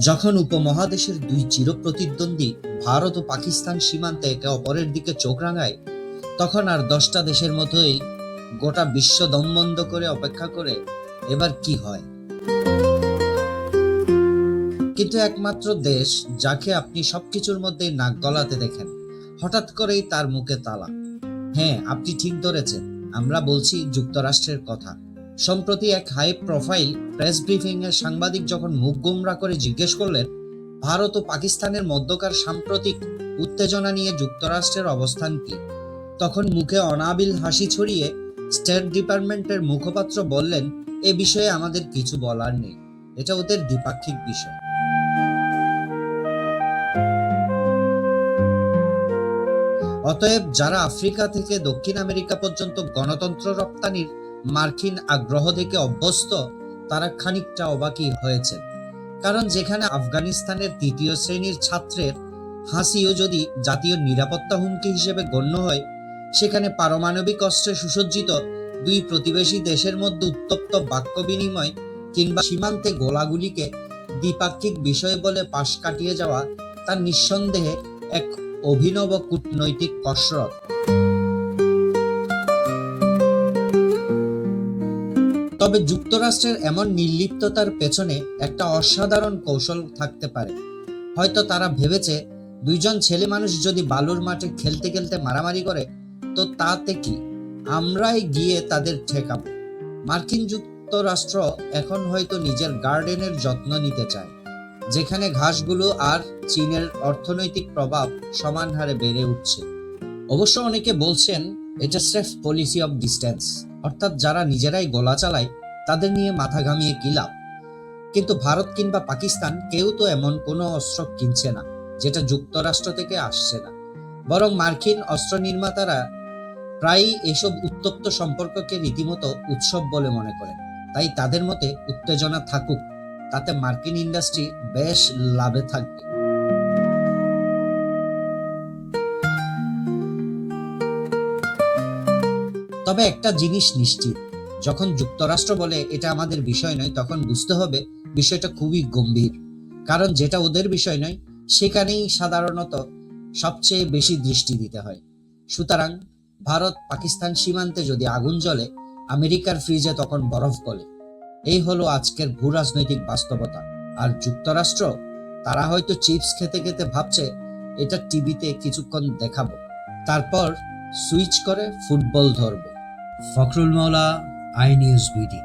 যখন উপমহাদেশের দুই চিরপ্রতিদ্বন্দ্বী, ভারত ও পাকিস্তান সীমান্তে একে অপরের দিকে চোখ রাঙায়, তখন আর দশটা দেশের মতোই গোটা বিশ্ব দমবন্ধ করে অপেক্ষা করে এবার কি হয়? কিন্তু একমাত্র দেশ যাকে আপনি সবকিছুর মধ্যেই নাক গলাতে দেখেন, হঠাৎ করেই তার মুখে তালা। হ্যাঁ আপনি ঠিক ধরেছেন, আমরা বলছি যুক্তরাষ্ট্রের কথা। সম্প্রতি এক হাই প্রোফাইল প্রেস ব্রিফিং এর সাংবাদিক যখন মুখ গোমরা করে জিজ্ঞেস করলেন, ভারত ও পাকিস্তানের মধ্যকার সাম্প্রতিক উত্তেজনা নিয়ে যুক্তরাষ্ট্রের অবস্থান কি? তখন মুখে অনাবিল হাসি ছড়িয়ে স্টেট ডিপার্টমেন্টের মুখপাত্র বললেন, এ বিষয়ে আমাদের কিছু বলার নেই। এটা ওদের দ্বিপাক্ষিক বিষয়। অতএব যারা আফ্রিকা থেকে দক্ষিণ আমেরিকা পর্যন্ত গণতন্ত্র রপ্তানির মার্কিন আগ্রহ থেকে অভ্যস্ত, তারা খানিকটা অবাকই হয়েছে কারণ যেখানে আফগানিস্তানের তৃতীয় শ্রেণির ছাত্রের হাসিও যদি জাতীয় নিরাপত্তা হুমকি হিসেবে গণ্য হয়, সেখানে পারমাণবিক অস্ত্রে সুসজ্জিত দুই প্রতিবেশী দেশের মধ্যে উত্তপ্ত বাক্য বিনিময় কিংবা সীমান্তে গোলাগুলিকে দ্বিপাক্ষিক বিষয় বলে পাশ কাটিয়ে যাওয়া, তার নিঃসন্দেহে এক অভিনব কূটনৈতিক কসরত তবে যুক্তরাষ্ট্রের এমন নির্লিপ্ততার পেছনে একটা অসাধারণ কৌশল থাকতে পারে। হয়তো তারা ভেবেছে, দুইজন ছেলে মানুষ যদি বালুর মাঠে খেলতে খেলতে মারামারি করে, তো তাতে কি? আমরাই গিয়ে তাদের ঠেকাবো। মার্কিন যুক্তরাষ্ট্র এখন হয়তো নিজের গার্ডেনের যত্ন নিতে চায়, যেখানে ঘাসগুলো আর চীনের অর্থনৈতিক প্রভাব সমান হারে বেড়ে উঠছে। অবশ্য অনেকে বলছেন এটা স্রেফ পলিসি অফ ডিস্টেন্স অর্থাৎ যারা নিজেরাই গোলা চালায়, তাদের নিয়ে মাথা ঘামিয়ে কি লাভ? কিন্তু ভারত কিংবা পাকিস্তান কেউ তো এমন কোনো অস্ত্র কিনছে না, যেটা যুক্তরাষ্ট্র থেকে আসছে না। বরং মার্কিন অস্ত্র নির্মাতারা প্রায়ই এসব উত্তপ্ত সম্পর্ককে রীতিমতো উৎসব বলে মনে করেন। তাই তাদের মতে উত্তেজনা থাকুক, তাতে মার্কিন ইন্ডাস্ট্রি বেশ লাভে থাকবে। তবে একটা জিনিস নিশ্চিত, যখন যুক্তরাষ্ট্র বলে এটা আমাদের বিষয় নয়, তখন বুঝতে হবে বিষয়টা খুবই গম্ভীর। কারণ যেটা ওদের বিষয় নয়, সেখানেই সাধারণত সবচেয়ে বেশি দৃষ্টি দিতে হয়। সুতরাং ভারত পাকিস্তান সীমান্তে যদি আগুন জ্বলে, আমেরিকার ফ্রিজে তখন বরফ গলে। এই হলো আজকের ভূ রাজনৈতিক বাস্তবতা। আর যুক্তরাষ্ট্র, তারা হয়তো চিপস খেতে খেতে ভাবছে, এটা টিভিতে কিছুক্ষণ দেখাবো। তারপর সুইচ করে ফুটবল ধরবো। ফখরুল মৌলা আই নিউজ বিডি।